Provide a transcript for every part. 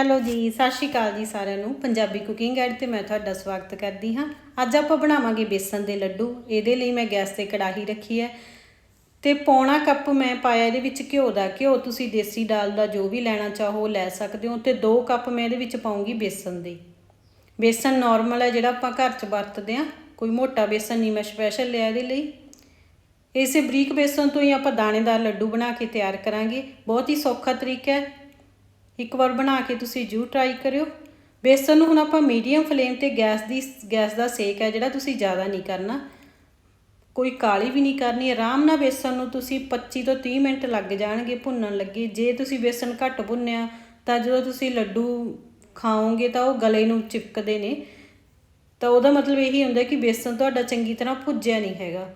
Hello ਜੀ, ਸਤਿ ਸ਼੍ਰੀ ਅਕਾਲ ਜੀ ਸਾਰਿਆਂ ਨੂੰ। ਪੰਜਾਬੀ ਕੁਕਿੰਗ ਗਾਈਡ ਤੇ ਮੈਂ ਤੁਹਾਡਾ ਸਵਾਗਤ ਕਰਦੀ ਹਾਂ। ਅੱਜ ਆਪਾਂ ਬਣਾਵਾਂਗੇ ਬੇਸਨ ਦੇ ਲੱਡੂ। ਇਹਦੇ ਲਈ ਮੈਂ ਗੈਸ ਤੇ ਕੜਾਹੀ ਰੱਖੀ ਹੈ। ਤੇ ਪੌਣਾ ਕੱਪ ਮੈਂ ਪਾਇਆ ਇਹਦੇ ਵਿੱਚ ਘਿਓ ਦਾ। ਘਿਓ ਤੁਸੀਂ ਦੇਸੀ ਦਾਲ ਦਾ ਜੋ ਵੀ ਲੈਣਾ ਚਾਹੋ ਲੈ ਸਕਦੇ ਹੋ ਤੇ 2 ਕੱਪ ਮੈਂ ਇਹਦੇ ਵਿੱਚ ਪਾਉਂਗੀ ਬੇਸਨ ਦੇ। ਬੇਸਨ ਨਾਰਮਲ ਹੈ, ਜਿਹੜਾ ਆਪਾਂ ਘਰ 'ਚ ਵਰਤਦੇ ਆ ਕੋਈ ਮੋਟਾ ਬੇਸਨ ਨਹੀਂ, ਮੈਂ ਸਪੈਸ਼ਲ ਲਿਆ ਇਹਦੇ ਲਈ। ਇਸੇ ਬਰੀਕ ਬੇਸਨ ਤੋਂ ਹੀ ਆਪਾਂ ਦਾਣੇਦਾਰ ਲੱਡੂ ਬਣਾ ਕੇ ਤਿਆਰ ਕਰਾਂਗੇ। ਬਹੁਤ ਹੀ ਸੌਖਾ ਤਰੀਕਾ ਹੈ। ਇੱਕ ਵਾਰ ਬਣਾ ਕੇ ਤੁਸੀਂ ਜੂ ਟਰਾਈ ਕਰਿਓ। ਬੇਸਨ ਨੂੰ ਹੁਣ ਆਪਾਂ ਮੀਡੀਅਮ ਫਲੇਮ ਤੇ ਗੈਸ ਦੀ, ਗੈਸ ਦਾ ਸੇਕ ਹੈ ਜਿਹੜਾ ਤੁਸੀਂ ਜ਼ਿਆਦਾ ਨਹੀਂ ਕਰਨਾ। ਕੋਈ ਕਾਲੀ ਵੀ ਨਹੀਂ ਕਰਨੀ, ਆਰਾਮ ਨਾਲ ਬੇਸਨ ਨੂੰ ਤੁਸੀਂ 25 ਤੋਂ 30 ਮਿੰਟ ਲੱਗ ਜਾਣਗੇ, ਭੁੰਨਣ ਲੱਗੇ। ਜੇ ਤੁਸੀਂ ਬੇਸਨ ਘੱਟ ਭੁੰਨਿਆ, ਤਾਂ ਜਦੋਂ ਤੁਸੀਂ ਲੱਡੂ ਖਾਓਗੇ ਤਾਂ ਉਹ ਗਲੇ ਨੂੰ ਚਿਪਕਦੇ ਨੇ। ਤਾਂ ਉਹਦਾ ਮਤਲਬ ਇਹੀ ਹੁੰਦਾ ਕਿ ਬੇਸਨ ਤੁਹਾਡਾ ਚੰਗੀ ਤਰ੍ਹਾਂ ਭੁੱਜਿਆ ਨਹੀਂ ਹੈਗਾ।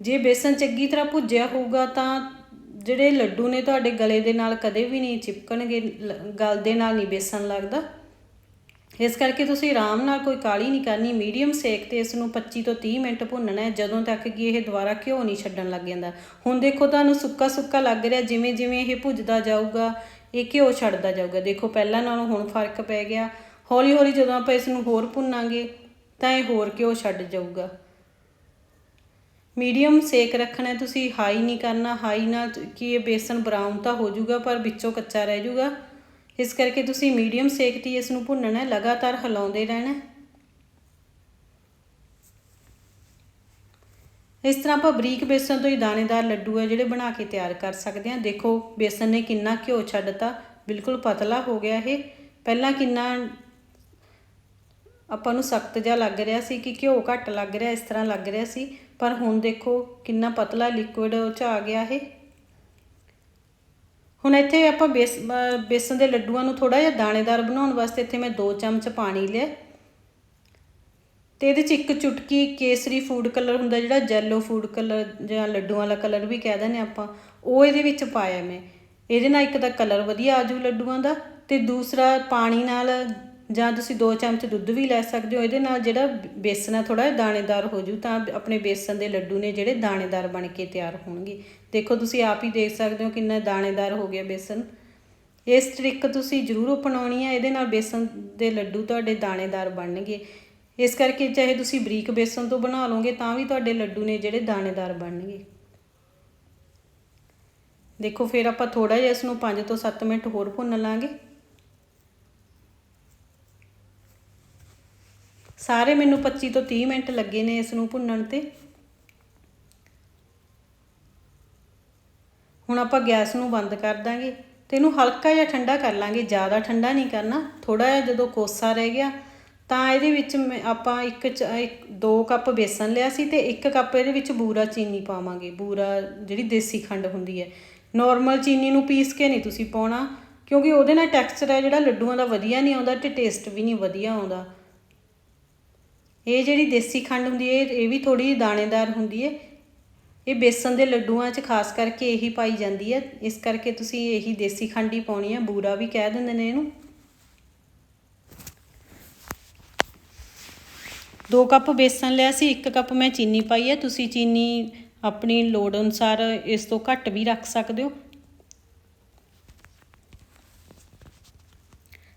ਜੇ ਬੇਸਨ ਚੰਗੀ ਤਰ੍ਹਾਂ ਭੁੱਜਿਆ ਹੋਊਗਾ ਤਾਂ ਜਿਹੜੇ ਲੱਡੂ ਨੇ ਤੁਹਾਡੇ ਗਲੇ ਦੇ ਨਾਲ ਕਦੇ ਵੀ ਨਹੀਂ ਚਿਪਕਣਗੇ, ਲ- ਗਲ ਦੇ ਨਾਲ ਨਹੀਂ ਬੇਸਨ ਲੱਗਦਾ। ਇਸ ਕਰਕੇ ਤੁਸੀਂ ਆਰਾਮ ਨਾਲ ਕੋਈ ਕਾਲੀ ਨਹੀਂ ਕਰਨੀ, ਮੀਡੀਅਮ ਸੇਕ ਤੇ ਇਸ ਨੂੰ 25 ਤੋਂ 30 ਮਿੰਟ ਭੁੰਨਣਾ ਹੈ, ਜਦੋਂ ਤੱਕ ਕਿ ਇਹ ਦੁਬਾਰਾ ਘਿਓ ਨਹੀਂ ਛੱਡਣ ਲੱਗ ਜਾਂਦਾ। ਹੁਣ ਦੇਖੋ ਤੁਹਾਨੂੰ ਸੁੱਕਾ ਸੁੱਕਾ ਲੱਗ ਰਿਹਾ, ਜਿਵੇਂ ਜਿਵੇਂ ਇਹ ਭੁੱਜਦਾ ਜਾਊਗਾ, ਇਹ ਘਿਓ ਛੱਡਦਾ ਜਾਊਗਾ। ਦੇਖੋ ਪਹਿਲਾਂ ਨਾਲੋਂ ਹੁਣ ਫ਼ਰਕ ਪੈ ਗਿਆ। ਹੌਲੀ ਹੌਲੀ ਜਦੋਂ ਆਪਾਂ ਇਸ ਨੂੰ ਹੋਰ ਭੁੰਨਾਂਗੇ, ਤਾਂ ਇਹ ਹੋਰ ਘਿਓ ਛੱਡ ਜਾਊਗਾ। ਮੀਡੀਅਮ ਸੇਕ ਰੱਖਣਾ, ਤੁਸੀਂ ਹਾਈ ਨਹੀਂ ਕਰਨਾ, ਹਾਈ ਨਾਲ ਕਿ ਇਹ ਬੇਸਨ ਬਰਾਊਨ ਤਾਂ ਹੋ ਜਾਊਗਾ, ਪਰ ਵਿੱਚੋਂ ਕੱਚਾ ਰਹਿ ਜਾਊਗਾ। ਇਸ ਕਰਕੇ ਤੁਸੀਂ ਮੀਡੀਅਮ ਸੇਕ ਤੇ ਇਸ ਨੂੰ ਭੁੰਨਣਾ ਹੈ ਲਗਾਤਾਰ ਹਿਲਾਉਂਦੇ ਰਹਿਣਾ। ਇਸ ਤਰ੍ਹਾਂ ਆਪਾਂ ਬਰੀਕ ਬੇਸਨ ਤੋਂ ਹੀ ਦਾਣੇਦਾਰ ਲੱਡੂ ਹੈ ਜਿਹੜੇ ਬਣਾ ਕੇ ਤਿਆਰ ਕਰ ਸਕਦੇ ਹਾਂ। ਦੇਖੋ, ਬੇਸਨ ਨੇ ਕਿੰਨਾ ਘਿਓ ਛੱਡਤਾ, ਬਿਲਕੁਲ ਪਤਲਾ ਹੋ ਗਿਆ ਇਹ। ਪਹਿਲਾਂ ਕਿੰਨਾ ਆਪਾਂ ਨੂੰ ਸਖਤ ਜਿਹਾ ਲੱਗ ਰਿਹਾ ਸੀ ਕਿ ਘਿਓ ਘੱਟ ਲੱਗ ਰਿਹਾ, ਇਸ ਤਰ੍ਹਾਂ ਲੱਗ ਰਿਹਾ ਸੀ। ਪਰ ਹੁਣ ਦੇਖੋ ਕਿੰਨਾ ਪਤਲਾ ਲਿਕੁਇਡ ਉਹ ਚ ਆ ਗਿਆ ਇਹ। ਹੁਣ ਇੱਥੇ ਆਪਾਂ ਬੇਸ, ਅਹ ਬੇਸਨ ਦੇ ਲੱਡੂਆਂ ਨੂੰ ਥੋੜਾ ਜਿਹਾ ਦਾਣੇਦਾਰ ਬਣਾਉਣ ਵਾਸਤੇ ਇੱਥੇ ਮੈਂ 2 ਚਮਚ ਪਾਣੀ ਲਿਆ। ਤੇ ਇਹਦੇ ਚ ਇੱਕ ਚੁਟਕੀ ਕੇਸਰੀ ਫੂਡ ਕਲਰ ਹੁੰਦਾ ਜਿਹੜਾ ਜੈਲੋ ਫੂਡ ਕਲਰ ਜਾਂ ਲੱਡੂਆਂ ਵਾਲਾ ਕਲਰ ਵੀ ਕਹਿ ਦਿੰਦੇ ਆਪਾਂ, ਉਹ ਇਹਦੇ ਵਿੱਚ ਪਾਇਆ ਮੈਂ। ਇਹਦੇ ਨਾਲ ਇੱਕ ਤਾਂ ਕਲਰ ਵਧੀਆ ਆਜੂ ਲੱਡੂਆਂ ਦਾ ਤੇ ਦੂਸਰਾ ਪਾਣੀ ਨਾਲ ਜਾਂ ਤੁਸੀਂ 2 ਚਮਚ ਦੁੱਧ ਵੀ ਲੈ ਸਕਦੇ ਹੋ। ਇਹਦੇ ਨਾਲ ਜਿਹੜਾ ਬੇਸਨ ਆ ਥੋੜਾ ਜਿਹਾ ਦਾਣੇਦਾਰ ਹੋ ਜੂ, ਤਾਂ ਆਪਣੇ ਬੇਸਨ ਦੇ ਲੱਡੂ ਨੇ ਜਿਹੜੇ ਦਾਣੇਦਾਰ ਬਣ ਕੇ ਤਿਆਰ ਹੋਣਗੇ। ਦੇਖੋ, ਤੁਸੀਂ ਆਪ ਹੀ ਦੇਖ ਸਕਦੇ ਹੋ ਕਿੰਨਾ ਦਾਣੇਦਾਰ ਹੋ ਗਿਆ ਬੇਸਨ। ਇਸ ਟ੍ਰਿਕ ਤੁਸੀਂ ਜ਼ਰੂਰ ਅਪਣਾਉਣੀ ਹੈ ਇਹਦੇ ਨਾਲ ਬੇਸਨ ਦੇ ਲੱਡੂ ਤੁਹਾਡੇ ਦਾਣੇਦਾਰ ਬਣਨਗੇ। ਇਸ ਕਰਕੇ ਚਾਹੇ ਤੁਸੀਂ ਬਰੀਕ ਬੇਸਨ ਤੋਂ ਬਣਾ ਲਓਗੇ, ਤਾਂ ਵੀ ਤੁਹਾਡੇ ਲੱਡੂ ਨੇ ਜਿਹੜੇ ਦਾਣੇਦਾਰ ਬਣਨਗੇ। ਦੇਖੋ, ਫਿਰ ਆਪਾਂ ਥੋੜਾ ਜਿਹਾ ਇਸ ਨੂੰ 5 ਤੋਂ 7 ਮਿੰਟ ਹੋਰ ਭੁੰਨ ਲਾਂਗੇ। ਸਾਰੇ ਮੈਨੂੰ 25 ਤੋਂ 30 ਮਿੰਟ ਲੱਗੇ ਨੇ ਇਸ ਨੂੰ ਭੁੰਨਣ ਤੇ। ਹੁਣ ਆਪਾਂ ਗੈਸ ਨੂੰ ਬੰਦ ਕਰ ਦਾਂਗੇ ਤੇ ਇਹਨੂੰ ਹਲਕਾ ਜਿਹਾ ਠੰਡਾ ਕਰ ਲਾਂਗੇ, ਜ਼ਿਆਦਾ ਠੰਡਾ ਨਹੀਂ ਕਰਨਾ ਥੋੜਾ ਜਿਹਾ ਜਦੋਂ ਕੋਸਾ ਰਹਿ ਗਿਆ, ਤਾਂ ਇਹਦੇ ਵਿੱਚ ਮੈਂ- ਆਪਾਂ ਇੱਕ ਚ- ਇੱਕ 2 ਕੱਪ ਬੇਸਨ ਲਿਆ ਸੀ ਤੇ ਇੱਕ ਕੱਪ ਇਹਦੇ ਵਿੱਚ ਬੂਰਾ ਚੀਨੀ ਪਾਵਾਂਗੇ। ਬੂਰਾ ਜਿਹੜੀ ਦੇਸੀ ਖੰਡ ਹੁੰਦੀ ਹੈ। ਨਾਰਮਲ ਚੀਨੀ ਨੂੰ ਪੀਸ ਕੇ ਨਹੀਂ ਤੁਸੀਂ ਪਾਉਣਾ, ਕਿਉਂਕਿ ਉਹਦੇ ਨਾਲ ਟੈਕਸਚਰ ਹੈ ਜਿਹੜਾ ਲੱਡੂਆਂ ਦਾ ਵਧੀਆ ਨਹੀਂ ਆਉਂਦਾ ਤੇ ਟੇਸਟ ਵੀ ਨਹੀਂ ਵਧੀਆ ਆਉਂਦਾ। ਇਹ ਜਿਹੜੀ ਦੇਸੀ ਖੰਡ ਹੁੰਦੀ ਹੈ, ਇਹ ਵੀ ਥੋੜੀ ਦਾਣੇਦਾਰ ਹੁੰਦੀ ਹੈ। ਇਹ ਬੇਸਨ ਦੇ ਲੱਡੂਆਂ 'ਚ ਖਾਸ ਕਰਕੇ ਇਹੀ ਪਾਈ ਜਾਂਦੀ ਹੈ। ਇਸ ਕਰਕੇ ਤੁਸੀਂ ਇਹੀ ਦੇਸੀ ਖੰਡ ਹੀ ਪਾਉਣੀ ਹੈ। ਬੂਰਾ ਵੀ ਕਹਿ ਦਿੰਦੇ ਨੇ ਇਹਨੂੰ। 2 ਕੱਪ ਬੇਸਨ ਲਿਆ ਸੀ 1 ਕੱਪ ਮੈਂ ਚੀਨੀ ਪਾਈ ਹੈ। ਤੁਸੀਂ ਚੀਨੀ ਆਪਣੀ ਲੋੜ ਅਨੁਸਾਰ ਇਸ ਤੋਂ ਘੱਟ ਵੀ ਰੱਖ ਸਕਦੇ ਹੋ।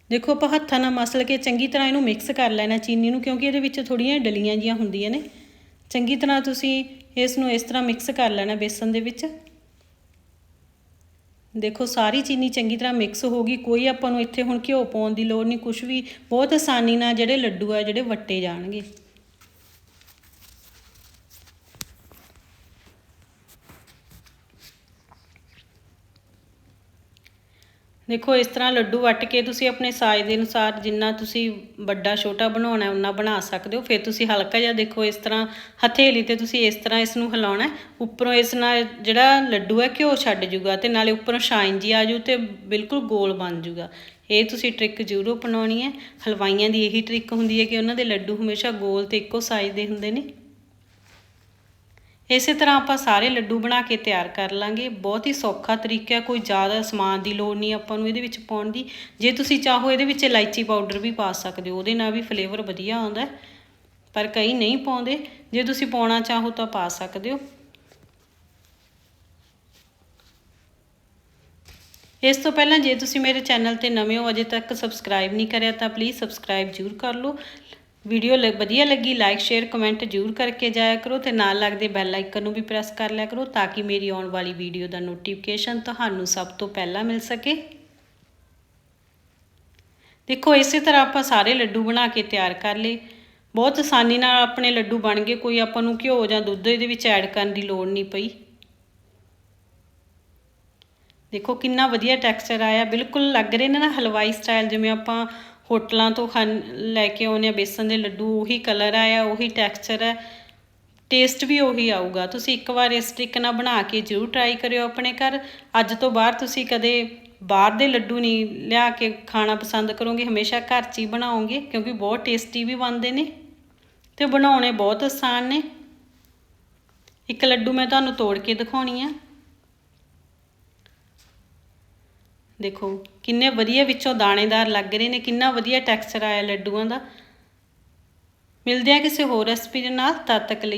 ਦੇਖੋ ਆਪਾਂ ਹੱਥਾਂ ਨਾਲ ਮਸਲ ਕੇ ਚੰਗੀ ਤਰ੍ਹਾਂ ਇਹਨੂੰ ਮਿਕਸ ਕਰ ਲੈਣਾ ਚੀਨੀ ਨੂੰ, ਕਿਉਂਕਿ ਇਹਦੇ ਵਿੱਚ ਥੋੜੀਆਂ ਡਲੀਆਂ ਜੀਆਂ ਹੁੰਦੀਆਂ ਨੇ। ਚੰਗੀ ਤਰ੍ਹਾਂ ਤੁਸੀਂ ਇਸ ਨੂੰ ਇਸ ਤਰ੍ਹਾਂ ਮਿਕਸ ਕਰ ਲੈਣਾ ਬੇਸਨ ਦੇ ਵਿੱਚ। ਦੇਖੋ ਸਾਰੀ ਚੀਨੀ ਚੰਗੀ ਤਰ੍ਹਾਂ ਮਿਕਸ ਹੋ ਗਈ। ਕੋਈ ਆਪਾਂ ਨੂੰ ਇੱਥੇ ਹੁਣ ਘਿਓ ਪਾਉਣ ਦੀ ਲੋੜ ਨਹੀਂ ਕੁਝ ਵੀ ਬਹੁਤ ਆਸਾਨੀ ਨਾਲ ਜਿਹੜੇ ਲੱਡੂ ਆ, ਜਿਹੜੇ ਵੱਟੇ ਜਾਣਗੇ। ਦੇਖੋ, ਇਸ ਤਰ੍ਹਾਂ ਲੱਡੂ ਵੱਟ ਕੇ ਤੁਸੀਂ ਆਪਣੇ ਸਾਈਜ਼ ਦੇ ਅਨੁਸਾਰ ਜਿੰਨਾ ਤੁਸੀਂ ਵੱਡਾ, ਛੋਟਾ ਬਣਾਉਣਾ ਉਨਾ ਬਣਾ ਸਕਦੇ ਹੋ। ਫਿਰ ਤੁਸੀਂ ਹਲਕਾ ਜਿਹਾ ਦੇਖੋ, ਇਸ ਤਰ੍ਹਾਂ ਹਥੇਲੀ ਤੇ ਤੁਸੀਂ ਇਸ ਤਰ੍ਹਾਂ ਇਸ ਨੂੰ ਹਿਲਾਉਣਾ ਉੱਪਰੋਂ ਇਸ ਨਾਲ ਜਿਹੜਾ ਲੱਡੂ ਹੈ, ਘਿਓ ਛੱਡ ਜੂਗਾ ਤੇ ਨਾਲੇ ਉੱਪਰੋਂ ਸ਼ਾਈਨ ਜੀ ਜੂ ਤੇ ਬਿਲਕੁਲ ਗੋਲ ਬਣ ਜੂਗਾ। ਇਹ ਤੁਸੀਂ ਟ੍ਰਿਕ ਜ਼ਰੂਰ ਅਪਣਾਉਣੀ ਹੈ। ਹਲਵਾਈਆਂ ਦੀ ਇਹੀ ਟ੍ਰਿਕ ਹੁੰਦੀ ਹੈ ਕਿ ਉਹਨਾਂ ਦੇ ਲੱਡੂ ਹਮੇਸ਼ਾ ਗੋਲ ਤੇ ਇੱਕੋ ਸਾਈਜ਼ ਦੇ ਹੁੰਦੇ ਨੇ। ਇਸੇ ਤਰ੍ਹਾਂ ਆਪਾਂ ਸਾਰੇ ਲੱਡੂ ਬਣਾ ਕੇ ਤਿਆਰ ਕਰ ਲਾਂਗੇ। ਬਹੁਤ ਹੀ ਸੌਖਾ ਤਰੀਕਾ ਹੈ, ਕੋਈ ਜ਼ਿਆਦਾ ਸਮਾਨ ਦੀ ਲੋੜ ਨਹੀਂ ਆਪਾਂ ਨੂੰ ਇਹਦੇ ਵਿੱਚ ਪਾਉਣ ਦੀ। ਜੇ ਤੁਸੀਂ ਚਾਹੋ ਇਹਦੇ ਵਿੱਚ ਇਲਾਇਚੀ ਪਾਊਡਰ ਵੀ ਪਾ ਸਕਦੇ ਹੋ, ਉਹਦੇ ਨਾਲ ਵੀ ਫਲੇਵਰ ਵਧੀਆ ਆਉਂਦਾ ਪਰ ਕਈ ਨਹੀਂ ਪਾਉਂਦੇ। ਜੇ ਤੁਸੀਂ ਪਾਉਣਾ ਚਾਹੋ ਤਾਂ ਪਾ ਸਕਦੇ ਹੋ। ਇਸ ਤੋਂ ਪਹਿਲਾਂ ਜੇ ਤੁਸੀਂ ਮੇਰੇ ਚੈਨਲ ਤੇ ਨਵੇਂ ਹੋ, ਅਜੇ ਤੱਕ ਸਬਸਕ੍ਰਾਈਬ ਨਹੀਂ ਕਰਿਆ ਤਾਂ ਪਲੀਜ਼ ਸਬਸਕ੍ਰਾਈਬ ਜ਼ਰੂਰ ਕਰ ਲਓ। ਵੀਡੀਓ ਲ- ਵਧੀਆ ਲੱਗੀ ਲਾਈਕ ਸ਼ੇਅਰ ਕਮੈਂਟ ਜ਼ਰੂਰ ਕਰਕੇ ਜਾਇਆ ਕਰੋ ਤੇ ਨਾਲ ਲੱਗਦੇ ਬੈਲ ਆਈਕਨ ਨੂੰ ਵੀ ਪ੍ਰੈਸ ਕਰ ਲਿਆ ਕਰੋ ਤਾਂ ਕਿ ਮੇਰੀ ਆਉਣ ਵਾਲੀ ਵੀਡੀਓ ਦਾ ਨੋਟੀਫਿਕੇਸ਼ਨ ਤੁਹਾਨੂੰ ਸਭ ਤੋਂ ਪਹਿਲਾਂ ਮਿਲ ਸਕੇ। ਦੇਖੋ, ਇਸੇ ਤਰ੍ਹਾਂ ਆਪਾਂ ਸਾਰੇ ਲੱਡੂ ਬਣਾ ਕੇ ਤਿਆਰ ਕਰ ਲਏ। ਬਹੁਤ ਆਸਾਨੀ ਨਾਲ ਆਪਣੇ ਲੱਡੂ ਬਣ ਗਏ, ਕੋਈ ਆਪਾਂ ਨੂੰ ਘਿਓ ਜਾਂ ਦੁੱਧ ਇਹਦੇ ਵਿੱਚ ਐਡ ਕਰਨ ਦੀ ਲੋੜ ਨਹੀਂ ਪਈ। ਦੇਖੋ, ਕਿੰਨਾ ਵਧੀਆ ਟੈਕਸਚਰ ਆਇਆ, ਬਿਲਕੁਲ ਲੱਗ ਰਹੇ ਨੇ ਨਾ ਹਲਵਾਈ ਸਟਾਈਲ ਜਿਵੇਂ ਆਪਾਂ ਹੋਟਲਾਂ ਤੋਂ ਖਾਣ ਲੈ ਕੇ ਆਉਂਦੇ ਆ, ਬੇਸਨ ਦੇ ਲੱਡੂ, ਉਹੀ ਕਲਰ ਆਇਆ ਉਹੀ ਟੈਕਸਚਰ ਹੈ ਟੇਸਟ ਵੀ ਉਹੀ ਆਊਗਾ। ਤੁਸੀਂ ਇੱਕ ਵਾਰ ਇਸ ਟ੍ਰਿਕ ਨਾਲ ਬਣਾ ਕੇ ਜ਼ਰੂਰ ਟਰਾਈ ਕਰਿਓ ਆਪਣੇ ਘਰ। ਅੱਜ ਤੋਂ ਬਾਅਦ ਤੁਸੀਂ ਕਦੇ ਬਾਹਰ ਦੇ ਲੱਡੂ ਨਹੀਂ ਲਿਆ ਕੇ ਖਾਣਾ ਪਸੰਦ ਕਰੋਗੇ, ਹਮੇਸ਼ਾ ਘਰ 'ਚ ਹੀ ਬਣਾਓਗੇ, ਕਿਉਂਕਿ ਬਹੁਤ ਟੇਸਟੀ ਵੀ ਬਣਦੇ ਨੇ ਤੇ ਬਣਾਉਣੇ ਬਹੁਤ ਆਸਾਨ ਨੇ। ਇੱਕ ਲੱਡੂ ਮੈਂ ਤੁਹਾਨੂੰ ਤੋੜ ਕੇ ਦਿਖਾਉਣੀ ਆ। ਦੇਖੋ, ਕਿੰਨੇ ਵਧੀਆ ਵਿੱਚੋਂ ਦਾਣੇਦਾਰ ਲੱਗ ਰਹੇ ਨੇ, ਕਿੰਨਾ ਵਧੀਆ ਟੈਕਸਚਰ ਆਇਆ ਲੱਡੂਆਂ ਦਾ। ਮਿਲਦੇ ਆ ਕਿਸੇ ਹੋਰ ਰੈਸਪੀ ਦੇ ਨਾਲ, ਤਦ ਤੱਕ ਲਈ